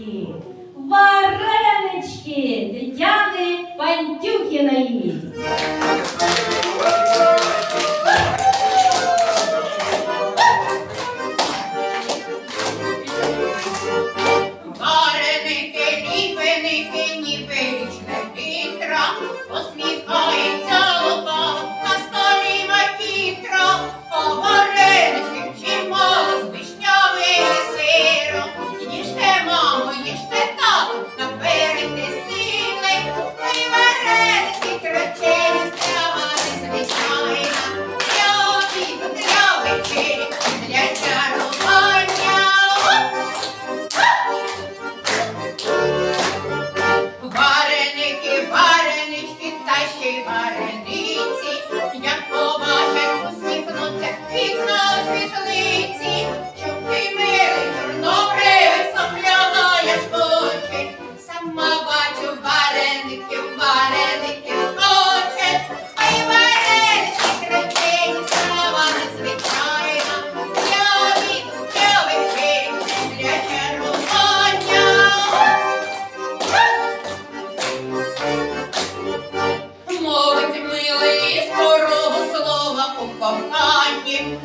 варенички, варенички Тетяни Пантюхіної. світлиці, щоб ти милий чорнобривець оглядаєш очі. Сама бачу вареників, вареників хоче, а й варенички кричені, сама незвичайна. Я віду, я випив для чарування. Мовить милий, скорого слова у коханні.